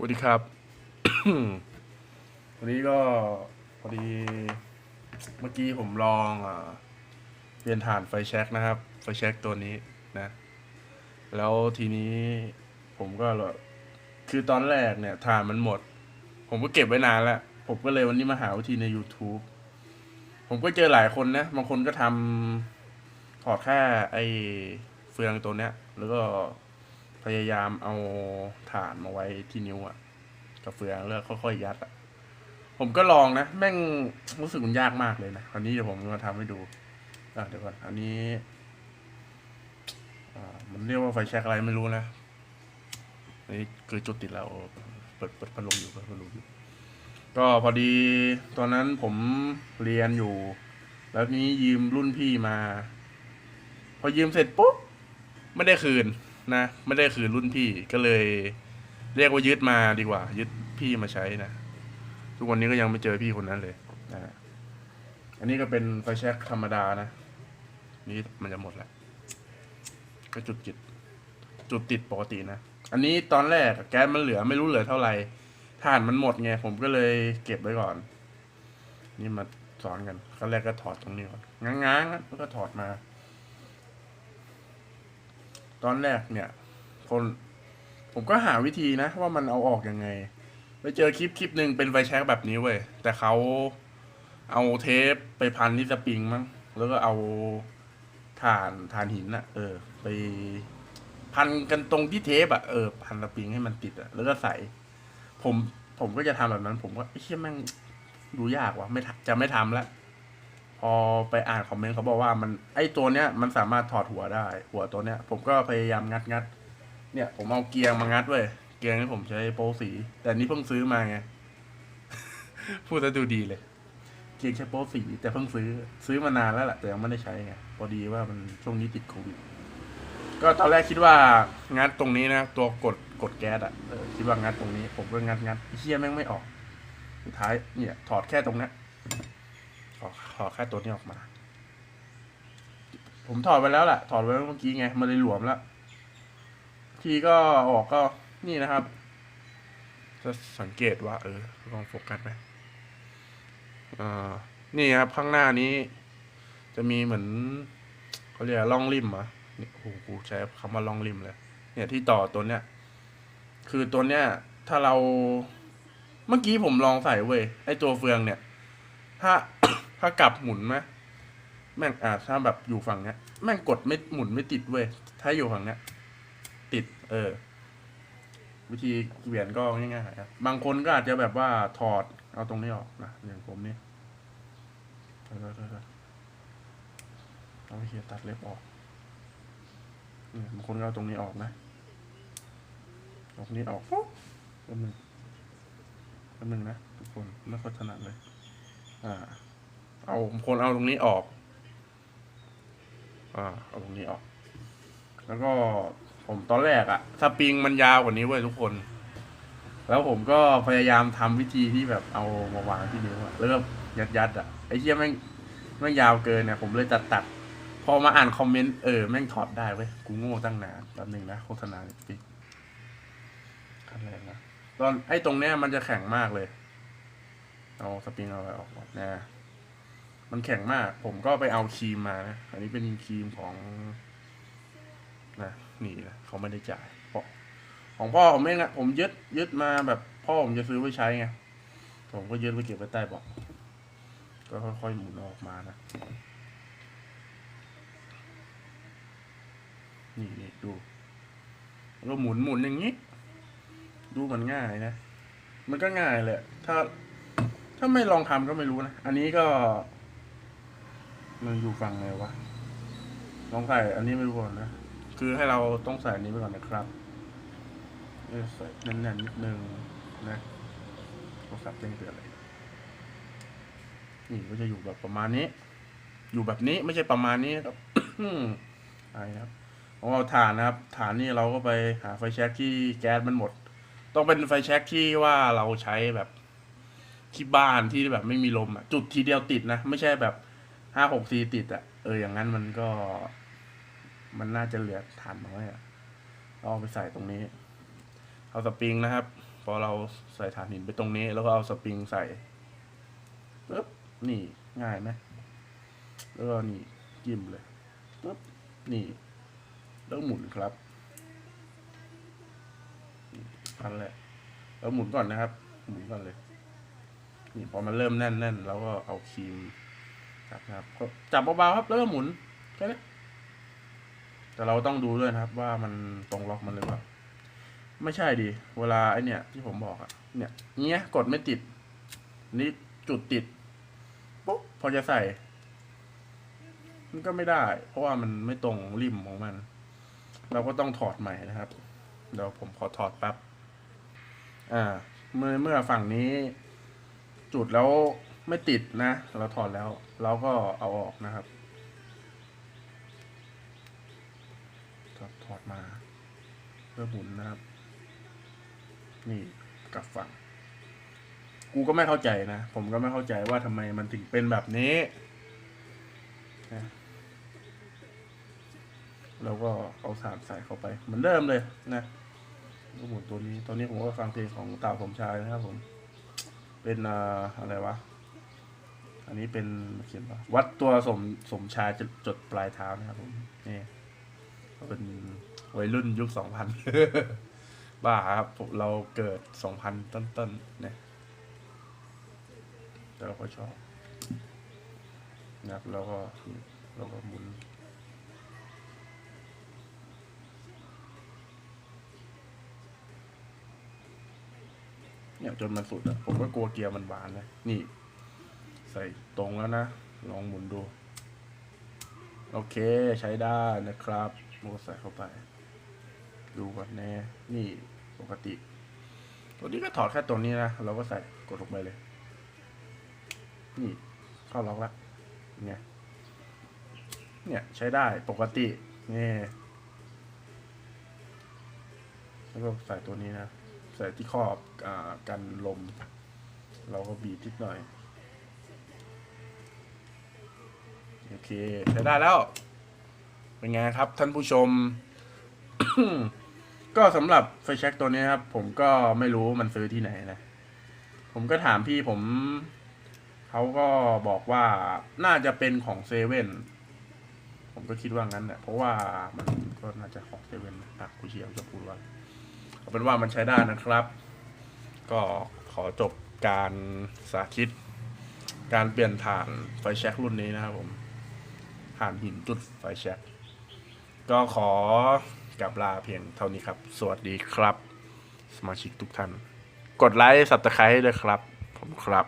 สวัสดีครับ วันนี้ก็พอดี เมื่อกี้ผมลองอเปลี่ยนฐานไฟแช็กนะครับ ไฟแช็กตัวนี้นะ แล้วทีนี้ผมก็คือตอนแรกเนี่ยฐานมันหมด ผมก็เก็บไว้นานแล้ว ผมก็เลยวันนี้มาหาวิธีใน YouTube ผมก็เจอหลายคนนะ บางคนก็ทำถอดแค่ไอ้เฟืองตัวเนี้ย แล้วก็ พยายามเอาฐานมาไว้ที่นิ้วอะกับเฟืองแล้วค่อยๆยัดอะผมก็ลองนะ แม่งรู้สึกมันยากมากเลยนะอันนี้เดี๋ยวผมมาทำให้ดูอะเดี๋ยวก่อนอันนี้อ่ามันเรียกว่าไฟแช็กอะไรไม่รู้นะนนี้คือจุดติดแล้วเปิดเปิดพัดลมอยู่เปิดพัดลมอยู่ก็พอดีตอนนั้นผมเรียนอยู่ แล้วนี้ยืมรุ่นพี่มา พอยืมเสร็จปุ๊บไม่ได้คืน นะไม่ได้คืนรุ่นพี่ก็เลย เรียกว่ายึดมาดีกว่า ยึดพี่มาใช้นะทุกวันนี้ก็ยังไม่เจอพี่คนนั้นเลยนะอันนี้ก็เป็นไฟแช็กธรรมดานะนี่มันจะหมดแล้วก็จุดจิต จุดติดปกตินะอันนี้ตอนแรกแก๊สมันเหลือไม่รู้เหลือเท่าไหร่ถ่านมันหมดไงผมก็เลยเก็บไว้ก่อน นี่มาสอนกันขั้นแรกก็ถอดตรงนี้ก่อนง้างๆแล้วก็ถอดมา ตอนแรกเนี่ยคนผมก็หาวิธีนะว่ามันเอาออกยังไง ไปเจอคลิปคลิปหนึ่งเป็นไฟแช็กแบบนี้เว้ย แต่เขาเอาเทปไปพันที่สปริงมั้ง แล้วก็เอาถ่านถ่านหินอะเออ ไปพันกันตรงที่เทปอะเออพันสปริงให้มันติดอะแล้วก็ใส่ ผมผมก็จะทำแบบนั้น ผมก็ไอ้เชี่ยแม่งดูยากว่ะไม่จะไม่ทำละ พอไปอ่านคอมเมนต์เขาบอกว่ามันไอ้ตัวเนี้ยมันสามารถถอดหัวได้ หัวตัวเนี้ย ผมก็พยายามงัดงัดเนี่ยผมเอาเกียร์มางัดเว้ยเกียร์ที่ผมใช้โปสี แต่นี่เพิ่งซื้อมาไง พูดแล้วดูดีเลย เกียร์ใช้โปสี แต่เพิ่งซื้อซื้อมานานแล้วแหละแต่ยังไม่ได้ใช้ไงพอดีว่ามันช่วงนี้ติดโควิดก็ตอนแรกคิดว่างัดตรงนี้นะตัวกดกดแก๊สอะออคิดว่างัดตรงนี้ ผมก็งัดงัดเฮียแม่งไม่ออกสุดท้ายเนี่ย ถอดแค่ตรงเนี้ ยถอดถอแค่ตัวนี้ออกมา ผมถอดไปแล้วแหละถอดไว้เมื่อกี้ไง มันเลยหลวมแล้ว ทีก็ออกก็นี่นะครับ จะสังเกตว่า เออ ลองโฟกัสไหมอ่านี่ครับ ข้างหน้านี้ จะมีเหมือนเขาเรียกร่องริมอะนี่โอ้โหใช้คำว่าร่องริมเลย เนี่ยที่ต่อตัวเนี้ย คือตัวเนี้ย ถ้าเราเมื่อกี้ผมลองใส่เว้ยไอตัวเฟืองเนี่ย ถ้า ถ้ากลับหมุนไหมแม่งอ่าถ้าแบบอยู่ฝั่งเนี้ย แม่งกดไม่หมุนไม่ติดเว้ย ถ้าอยู่ฝั่งเนี้ย ติด เออ วิธีเปลี่ยนก็ง่ายๆครับบางคนก็อาจจะแบบว่าถอดเอาตรงนี้ออกนะอย่างผมนี่เออเอาเฮียตัดเล็บออกเนี่ยบางคนก็เอาตรงนี้ออกนะเอาตรงนี้ออกปุ๊บแป๊บนึงแป๊บนึงนะทุกคนไม่ค่อยถนัดเลย อ่า เอาบางคนเอาตรงนี้ออก อ่า เอาตรงนี้ออก แล้วก็ผมตอนแรกอะสปริงมันยาวกว่านี้เว้ยทุกคน แล้วผมก็พยายามทำวิธีที่แบบเอามาวางที่นิ้วอะแล้วก็ยัดยัดอะไอ้เชี่ยแม่งแม่งยาวเกินเนี่ยผมเลยตัดตัด พอมาอ่านคอมเมนต์เออแม่งถอดได้เว้ย กูโง่ตั้งนานแป๊บหนึงนะโฆษณาปิดขั้นแรกนะตอนไอ้ตรงเนี้ยมันจะแข็งมากเลย เอาสปริงเอาไปออกนะ มันแข็งมาก ผมก็ไปเอาครีมมานะ อันนี้เป็นครีมของนะนี่นะเขาไม่ได้จ่ายของพ่อผมเองอะผมยึดยึดมาแบบพ่อผมจะซื้อไว้ใช้ไง ผมก็ยึดไว้เก็บไว้ใต้เบาะก็ค่อยๆหมุนออกมานะ นี่นี่ดูแล้วก็หมุนหมุนอย่างนี้ ดูมันง่ายนะ มันก็ง่ายแหละ ถ้าถ้าไม่ลองทำก็ไม่รู้นะ อันนี้ก็ มันอยู่ฝั่งไหนวะลองใส่อันนี้ไม่รู้ก่อนนะ คือให้เราต้องใส่อันนี้ไปก่อนนะครับเออใส่แน่นๆนิดนึงนะโทรศัพท์แจ้งเตือนอะไรนี่ก็จะอยู่แบบประมาณนี้ อยู่แบบนี้ไม่ใช่ประมาณนี้ครับอะไรครับของเราฐานนะครับฐานนี่เราก็ไปหาไฟแช็กที่แก๊สมันหมด ต้องเป็นไฟแช็กที่ว่าเราใช้แบบที่บ้านที่แบบไม่มีลมอะ จุดทีเดียวติดนะ ไม่ใช่แบบ ห้าหกทีติดอะ เออ อย่างนั้นมันก็ มันน่าจะเหลือฐานน้อยอะเราเอาไปใส่ตรงนี้ เอาสปริงนะครับ พอเราใส่ฐานหินไปตรงนี้ แล้วก็เอาสปริงใส่ปึ๊บนี่ง่ายไหมแล้วก็นี่จิ้มเลยปึ๊บนี่ แล้วหมุนครับนี่พันแหละแล้วหมุนก่อนนะครับ หมุนก่อนเลย นี่พอมันเริ่มแน่นแน่นแล้วก็เอาครีม จับครับก็จับเบาๆครับแล้วก็หมุนแค่นี้แต่เราต้องดูด้วยนะครับ ว่ามันตรงล็อกมันหรือเปล่าไม่ใช่ดิเวลาไอเนี่ย ที่ผมบอกอะเนี่ยเงี้ยกดไม่ติด นี่จุดติดปุ๊บพอจะใส่ มันก็ไม่ได้ เพราะว่ามันไม่ตรงริมของมัน เราก็ต้องถอดใหม่นะครับเดี๋ยวผมขอถอดแป๊บอ่า เมื่อเมื่อฝั่งนี้ จุดแล้ว ไม่ติดนะ เราถอดแล้ว เราก็เอาออกนะครับถอดถอดมา เพื่อหมุนนะครับ นี่กลับฝั่ง กูก็ไม่เข้าใจนะ ผมก็ไม่เข้าใจว่าทำไมมันถึงเป็นแบบนี้นะแล้วก็เอาสารใส่เข้าไปเหมือนเดิมเลยนะก็หมุนตัวนี้ ตอนนี้ผมก็ฟังเพลงของเต่าสมชายนะครับผม เป็นออะไรวะ อันนี้เป็นเขียนว่าวัดตัวสมสมชายจดจดปลายเท้านะครับผมนี่เป็นวัยรุ่นยุคสองพันบ้าครับผมเราเกิดสองพันต้นๆเนี่ยแต่เราก็ชอบนะครับแล้วก็เราก็หมุนเนี่ยจนมันสุดอะผมก็กลัวเกียร์มันบานนะนี่ ใส่ตรงแล้วนะ ลองหมุนดู โอเคใช้ได้นะครับโมก็ใส่เข้าไป ดูก่อนแน่นี่ปกติ ตัวนี้ก็ถอดแค่ตัวนี้นะ เราก็ใส่กดลงไปเลย นี่เข้าล็อกแล้วเนี่ยเนี่ยใช้ได้ปกตินี่แล้วก็ใส่ตัวนี้นะ ใส่ที่ครอบอกันลม เราก็บีบนิดหน่อย เคใช้ได้แล้ว เป็นไงครับ ท่านผู้ชม ก็สำหรับไฟแช็กตัวนี้ครับ ผมก็ไม่รู้มันซื้อที่ไหนนะ ผมก็ถามพี่ผม เขาก็บอกว่าน่าจะเป็นของเซเว่นผมก็คิดว่างั้นแหละเพราะว่ามันก็น่าจะของเซเว่นนะคุเชียวจะพูดว่าเอาเป็นว่ามันใช้ได้นะครับ ก็ขอจบการสาธิต การเปลี่ยนถานไฟแช็กรุ่นนี้นะครับผม ถ่านหินจุดไฟแช็กก็ขอกลับลาเพียงเท่านี้ครับ สวัสดีครับ สมาชิกทุกท่าน กดไลค์สับตะไคร้ด้วยครับ ผมครับ